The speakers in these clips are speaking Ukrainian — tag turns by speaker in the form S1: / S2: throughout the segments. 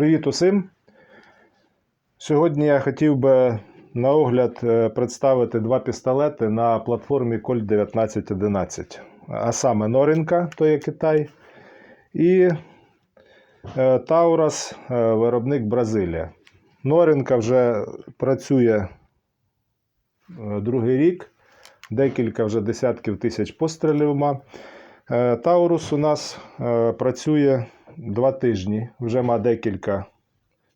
S1: Привіт усім! Сьогодні я хотів би на огляд е, представити два пістолети на платформі Colt 1911. А саме Норінка, то є Китай, і е, Таурас, е, виробник Бразилія. Норінка вже працює другий рік, декілька вже десятків тисяч пострілів. Таурус у нас працює два тижні, вже має декілька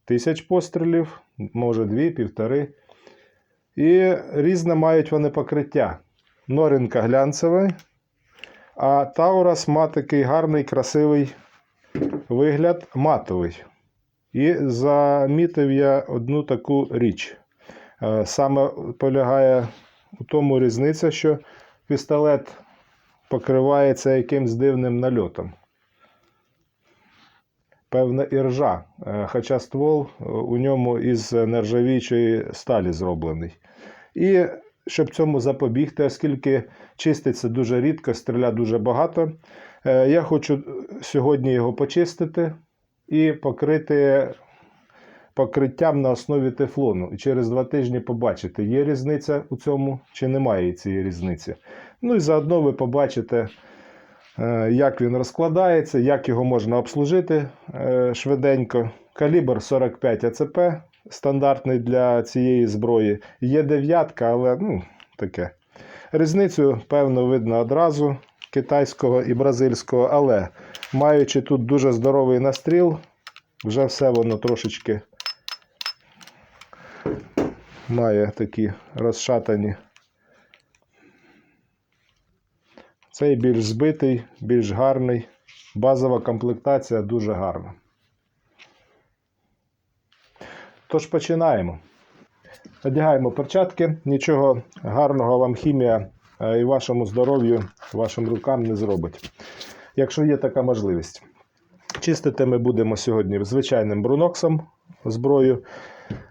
S1: тисяч пострілів, може дві, півтори. І різне мають вони покриття. Норінка глянцевий, а Таурас має такий гарний, красивий вигляд матовий. І замітив я одну таку річ. Е, Саме полягає у тому різниця, що пістолет покривається якимсь дивним нальотом. Певна іржа, е, хоча ствол е, у ньому із нержавіючої сталі зроблений. І щоб цьому запобігти, оскільки чиститься дуже рідко, стріля дуже багато, е, я хочу сьогодні його почистити і покрити покриттям на основі тефлону. І через два тижні побачите, є різниця у цьому чи немає цієї різниці. Ну і заодно ви побачите, як він розкладається, як його можна обслужити е, швиденько. Калібр 45 АЦП стандартний для цієї зброї. Є дев'ятка, але ну, таке. Різницю, певно, видно одразу китайського і бразильського, але маючи тут дуже здоровий настріл, вже все воно трошечки має такі розшатані. Цей більш збитий, більш гарний. Базова комплектація дуже гарна. Тож починаємо. Одягаємо перчатки. Нічого гарного вам хімія е, і вашому здоров'ю, вашим рукам не зробить. Якщо є така можливість. Чистити ми будемо сьогодні звичайним бруноксом зброю.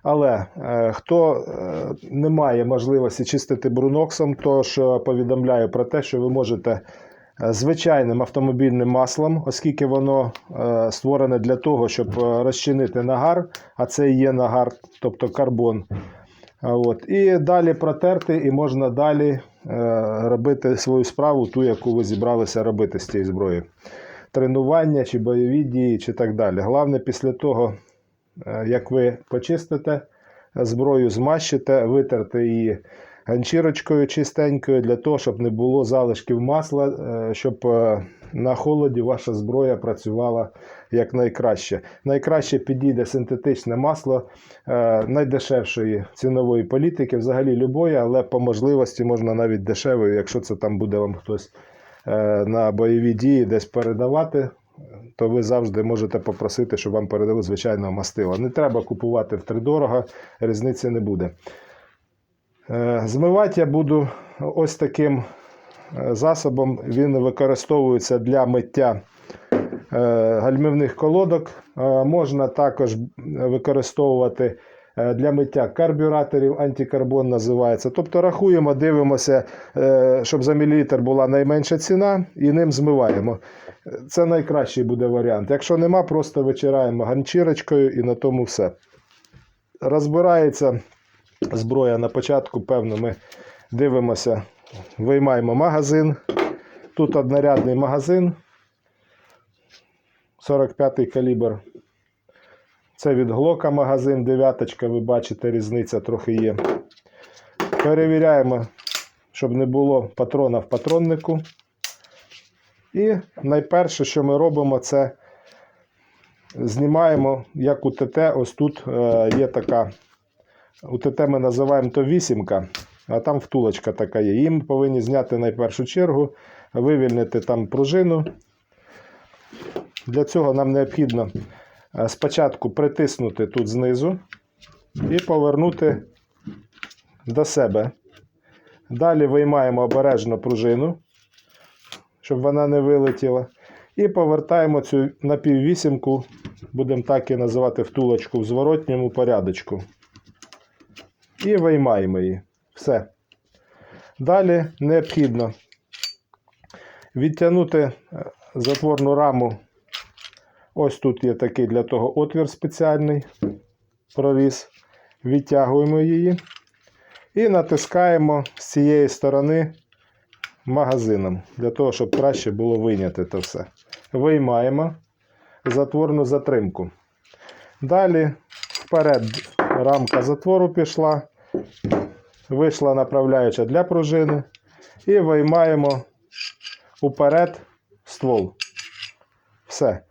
S1: Але е, хто е, не має можливості чистити бруноксом, то ж повідомляю про те, що ви можете е, звичайним автомобільним маслом, оскільки воно е, створене для того, щоб е, розчинити нагар, а це є нагар, тобто карбон. От. І далі протерти, і можна далі е, робити свою справу, ту, яку ви зібралися робити з цієї зброї. Тренування чи бойові дії, чи так далі. Головне, після того, е, як ви почистите зброю, змащите, витерте її ганчірочкою чистенькою, для того, щоб не було залишків масла, е, щоб е, на холоді ваша зброя працювала якнайкраще. Найкраще підійде синтетичне масло е, найдешевшої цінової політики, взагалі любої, але по можливості можна навіть дешевою, якщо це там буде вам хтось е, на бойові дії десь передавати. То ви завжди можете попросити, щоб вам передали звичайного мастила. Не треба купувати втридорога, різниці не буде. Е, Змивати я буду ось таким е, засобом. Він використовується для миття е, гальмівних колодок. Можна також використовувати для миття карбюраторів, антикарбон називається. Тобто рахуємо, дивимося, е, щоб за мілілітр була найменша ціна, і ним змиваємо. Це найкращий буде варіант. Якщо нема, просто вичираємо ганчірочкою і на тому все. Розбирається зброя на початку, певно, ми дивимося, виймаємо магазин. Тут однорядний магазин. 45-й калібр. Це від Глока магазин, дев'яточка, ви бачите, різниця трохи є. Перевіряємо, щоб не було патрона в патроннику. І найперше, що ми робимо, це знімаємо, як у ТТ, ось тут е, є така у ТТ ми називаємо то вісімка, а там втулочка така є. Їм повинні зняти найпершу чергу, вивільнити там пружину. Для цього нам необхідно спочатку притиснути тут знизу і повернути до себе. Далі виймаємо обережно пружину, щоб вона не вилетіла. І повертаємо цю напіввісімку, будемо так і називати втулочку в зворотньому порядочку. І виймаємо її. Все. Далі необхідно відтягнути е, затворну раму Ось тут є такий для того отвір спеціальний проріз. Відтягуємо її і натискаємо з цієї сторони магазином, для того, щоб краще було вийняти це все. Виймаємо затворну затримку. Далі вперед рамка затвору пішла, вийшла направляюча для пружини. І виймаємо уперед ствол. Все.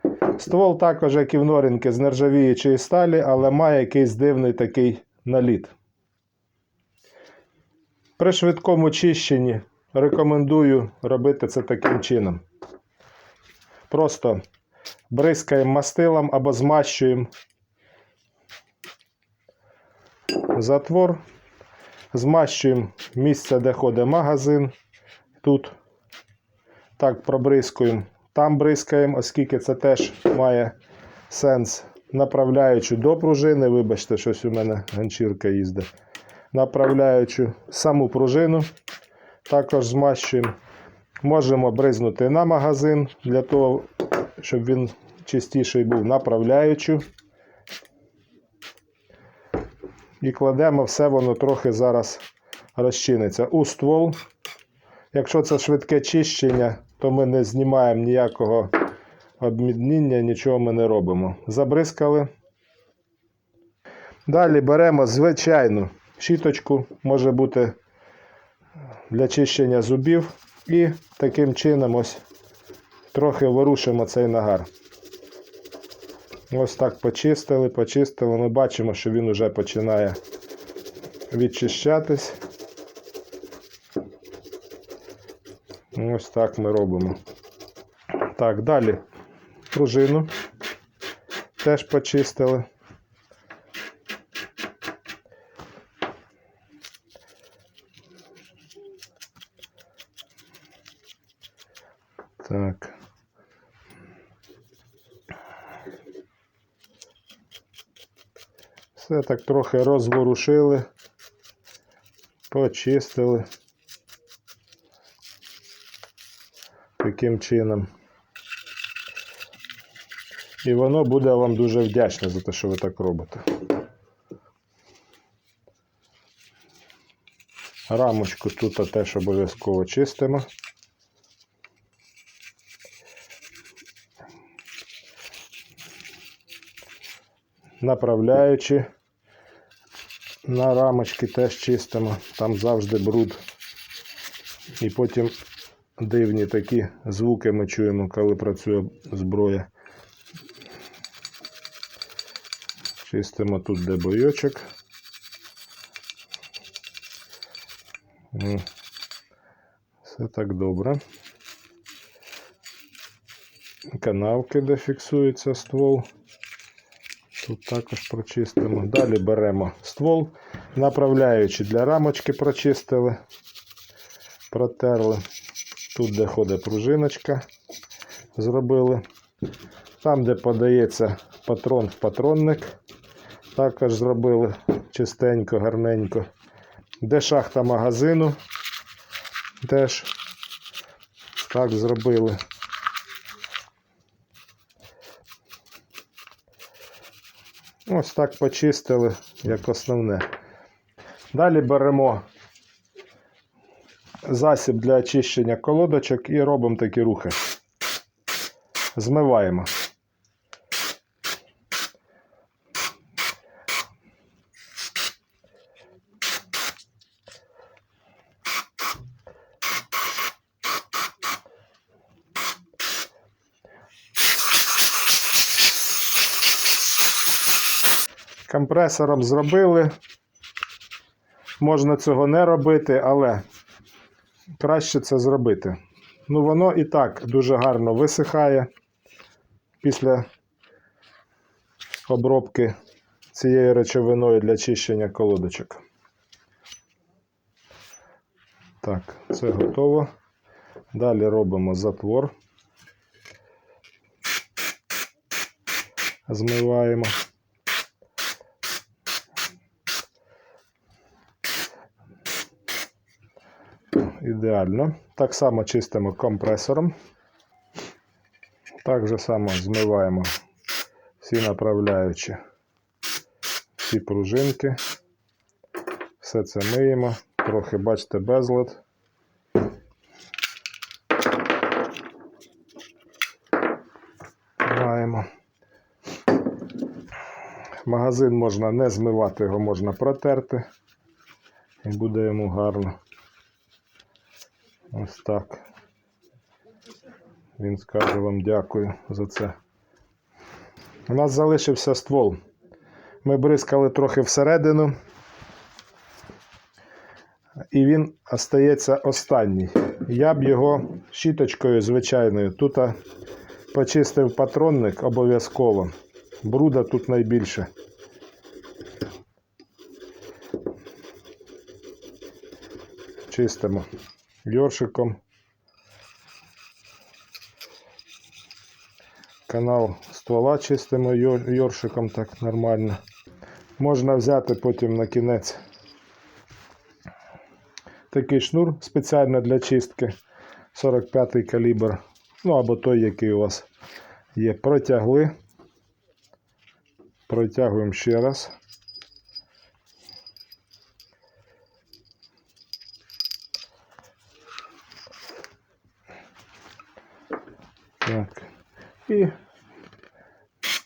S1: Ствол також, як і в норінки, з нержавіючої сталі, але має якийсь дивний такий наліт. При швидкому чищенні рекомендую робити це таким чином. Просто бризкаємо мастилом або змащуємо затвор, змащуємо місце, де ходить магазин. Тут так пробризкуємо. Там бризкаємо, оскільки це теж має сенс. Направляючи до пружини, вибачте, щось у мене ганчірка їздить. Направляючи саму пружину, також змащуємо. Можемо бризнути на магазин для того, щоб він чистіший був направляючи. І кладемо все, воно трохи зараз розчиниться у ствол. Якщо це швидке чищення, то ми не знімаємо ніякого обмідніння, нічого ми не робимо. Забризкали. Далі беремо звичайну щіточку, може бути для чищення зубів. І таким чином ось трохи ворушимо цей нагар. Ось так почистили, почистили. Ми бачимо, що він вже починає відчищатись. Ось так ми робимо. Так, далі пружину теж почистили. Так. Все так трохи розворушили, почистили. Таким чином. І воно буде вам дуже вдячне за те, що ви так робите. Рамочку тут теж обов'язково чистимо. Направляючи на рамочки теж чистимо, там завжди бруд. І потім дивні такі звуки ми чуємо, коли працює зброя. Чистимо тут де бойочок. Все так добре. Канавки, де фіксується ствол. Тут також прочистимо. Далі беремо ствол, направляючи для рамочки прочистили, протерли. Тут, де ходить пружиночка, зробили. Там, де подається патрон в патронник, також зробили чистенько, гарненько. Де шахта магазину, теж так зробили. Ось так почистили, як основне. Далі беремо засіб для очищення колодочок і робимо такі рухи. Змиваємо. Компресором зробили. Можна цього не робити, але краще це зробити. Ну, воно і так дуже гарно висихає після обробки цією речовиною для чищення колодочок. Так, це готово. Далі робимо затвор. Змиваємо. Ідеально. Так само чистимо компресором. Так же само змиваємо всі направляючі. Всі пружинки. Все це миємо. Трохи, бачите, безлад. Маємо. Магазин можна не змивати, його можна протерти. І буде йому гарно. Ось так. Він скаже вам дякую за це. У нас залишився ствол. Ми бризкали трохи всередину. І він остається останній. Я б його щіточкою звичайною. Тут почистив патронник обов'язково. Бруда тут найбільше. Чистимо йоршиком. Канал ствола чистимо йор- йоршиком так нормально. Можна взяти потім на кінець такий шнур спеціально для чистки 45 калібр. Ну або той, який у вас є. Протягли. Протягуємо ще раз. Так. І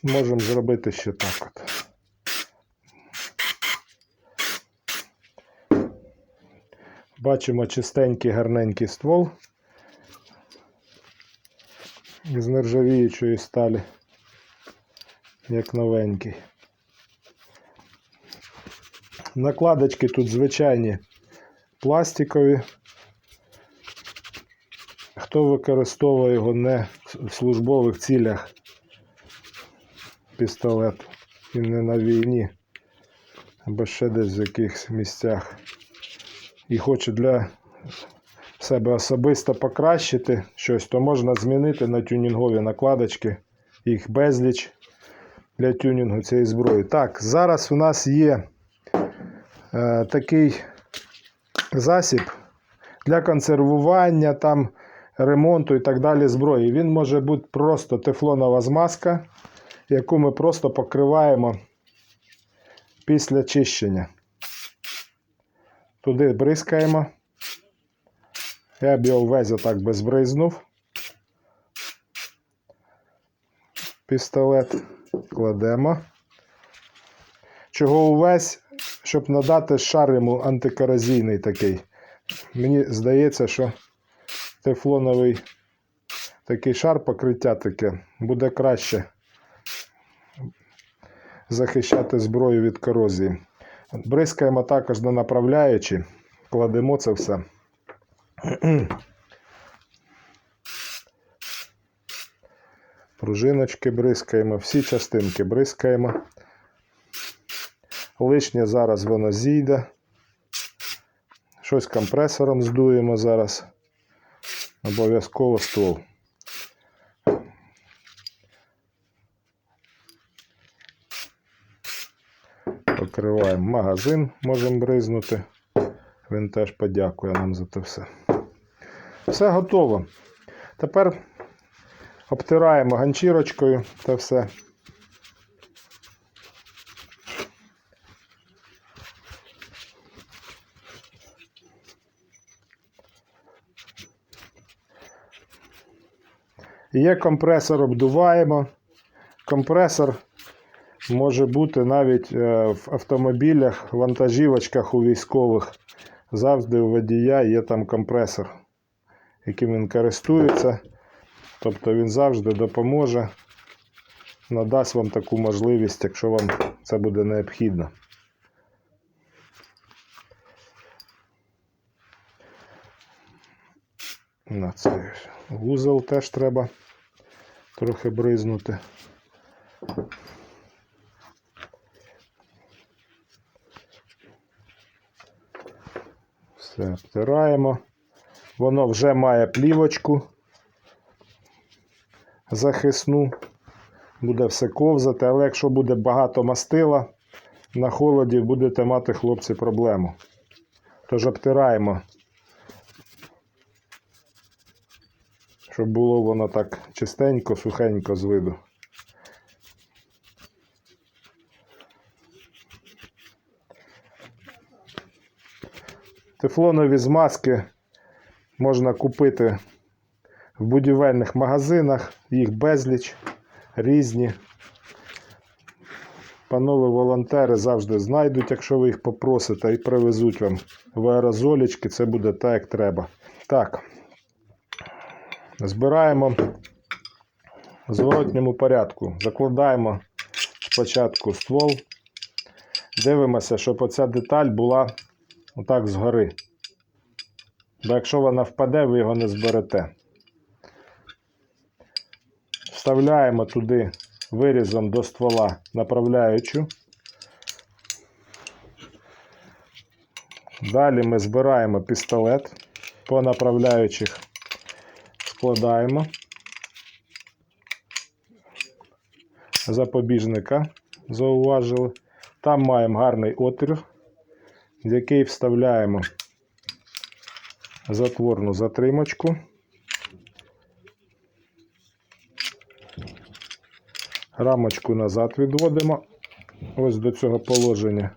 S1: можемо зробити ще так от. Бачимо чистенький гарненький ствол з нержавіючої сталі, як новенький. Накладочки тут звичайні пластикові. Хто використовує його не в службових цілях пістолет і не на війні, або ще десь в якихось місцях і хоче для себе особисто покращити щось, то можна змінити на тюнінгові накладочки, їх безліч для тюнінгу цієї зброї. Так, зараз у нас є е, такий засіб для консервування, там, ремонту і так далі зброї. Він може бути просто тефлонова змазка, яку ми просто покриваємо після чищення. Туди бризкаємо. Я б його весь отак безбризнув. Пістолет кладемо. Чого увесь, щоб надати шар йому антикоразійний такий. Мені здається, що тефлоновий такий шар покриття таке буде краще захищати зброю від корозії. Бризкаємо також на направляючі, кладемо це все. Пружиночки бризкаємо, всі частинки бризкаємо. Лишнє зараз воно зійде. Щось компресором здуємо зараз. Обов'язково ствол. Покриваємо магазин, можемо бризнути. Він теж подякує нам за це все. Все готово. Тепер обтираємо ганчірочкою та все. Є компресор, обдуваємо. Компресор може бути навіть е, в автомобілях, вантажівочках у військових. Завжди у водія є там компресор, яким він користується. Тобто він завжди допоможе, надасть вам таку можливість, якщо вам це буде необхідно. На цей вузол теж треба трохи бризнути. Все, обтираємо. Воно вже має плівочку захисну. Буде все ковзати, але якщо буде багато мастила, на холоді будете мати хлопці проблему. Тож обтираємо, щоб було воно так чистенько, сухенько з виду. Тефлонові змазки можна купити в будівельних магазинах, їх безліч, різні. Панове волонтери завжди знайдуть, якщо ви їх попросите, і привезуть вам в аерозолічки, це буде так, як треба. Так, збираємо в зворотньому порядку. Закладаємо спочатку ствол. Дивимося, щоб оця деталь була отак згори. Бо якщо вона впаде, ви його не зберете. Вставляємо туди вирізом до ствола направляючу. Далі ми збираємо пістолет по направляючих, складаємо запобіжника, зауважили. Там маємо гарний отвір, в який вставляємо затворну затримочку. Рамочку назад відводимо ось до цього положення.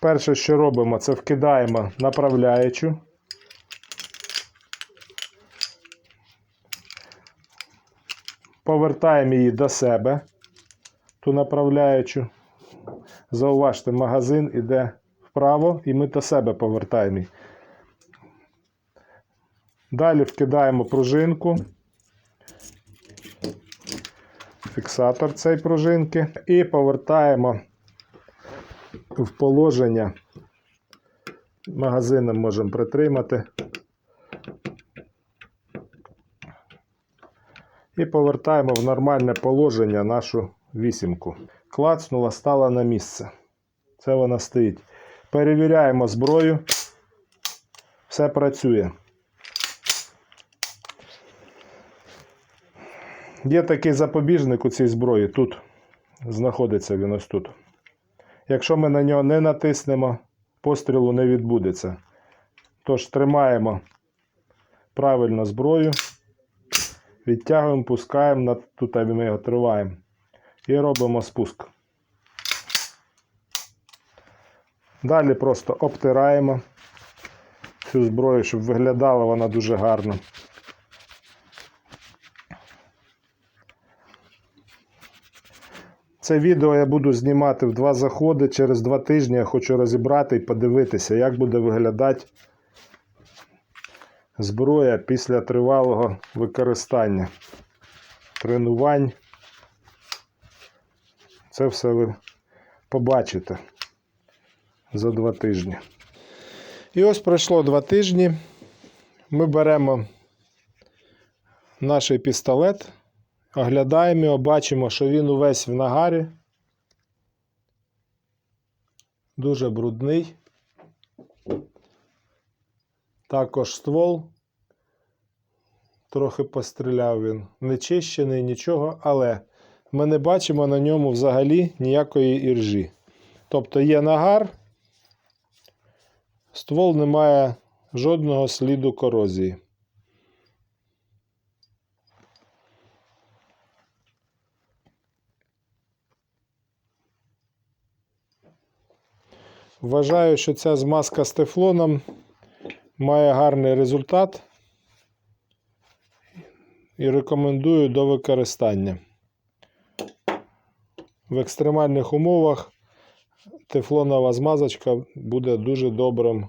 S1: Перше, що робимо, це вкидаємо направляючу. Повертаємо її до себе, ту направляючу. Зауважте, магазин іде вправо, і ми до себе повертаємо. Далі вкидаємо пружинку, фіксатор цієї пружинки і повертаємо в положення. Магазином можемо притримати. І повертаємо в нормальне положення нашу вісімку. Клацнула, стала на місце. Це вона стоїть. Перевіряємо зброю. Все працює. Є такий запобіжник у цій зброї. Тут знаходиться він ось тут. Якщо ми на нього не натиснемо, пострілу не відбудеться. Тож тримаємо правильно зброю, відтягуємо, пускаємо, тут ми його триваємо. І робимо спуск. Далі просто обтираємо цю зброю, щоб виглядала вона дуже гарно. Це відео я буду знімати в два заходи. Через два тижні я хочу розібрати і подивитися, як буде виглядати зброя після тривалого використання. Тренувань. Це все ви побачите за два тижні. І ось пройшло два тижні. Ми беремо наш пістолет. Оглядаємо його, бачимо, що він увесь в нагарі. Дуже брудний. Також ствол. Трохи постріляв він. Не чищений, нічого, але ми не бачимо на ньому взагалі ніякої іржі. Тобто є нагар, ствол не має жодного сліду корозії. Вважаю, що ця змазка з тефлоном має гарний результат і рекомендую до використання. В екстремальних умовах тефлонова змазочка буде дуже добрим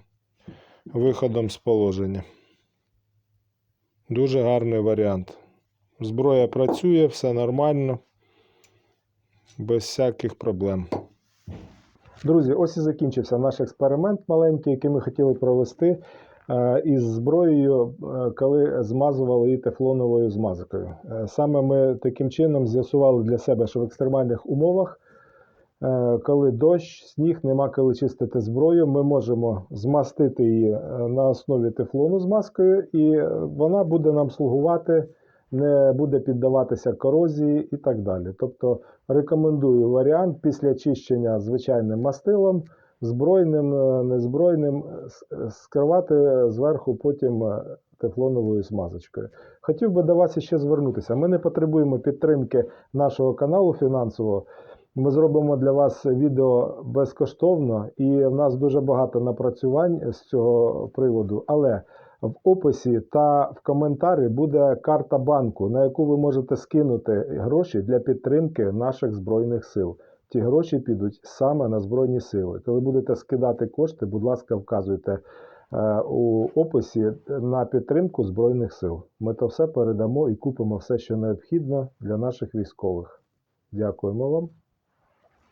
S1: виходом з положення. Дуже гарний варіант. Зброя працює, все нормально, без всяких проблем. Друзі, ось і закінчився наш експеримент маленький, який ми хотіли провести е, із зброєю, е, коли змазували її тефлоновою змазкою. Е, Саме ми таким чином з'ясували для себе, що в екстремальних умовах, коли дощ, сніг, нема коли чистити зброю, ми можемо змастити її е, на основі тефлону змазкою, і е, вона буде нам слугувати, не буде піддаватися корозії і так далі. Тобто рекомендую варіант після чищення звичайним мастилом, збройним, е, незбройним, е, е, скривати зверху потім е, тефлоновою смазочкою. Хотів би до вас ще звернутися. Ми не потребуємо підтримки нашого каналу фінансово. Ми зробимо для вас відео безкоштовно, і в нас дуже багато напрацювань з цього приводу. Але в описі та в коментарі буде карта банку, на яку ви можете скинути гроші для підтримки наших збройних сил. Ті гроші підуть саме на збройні сили. Коли будете скидати кошти, будь ласка, вказуйте е, у описі на підтримку збройних сил. Ми то все передамо і купимо все, що необхідно для наших військових. Дякуємо вам.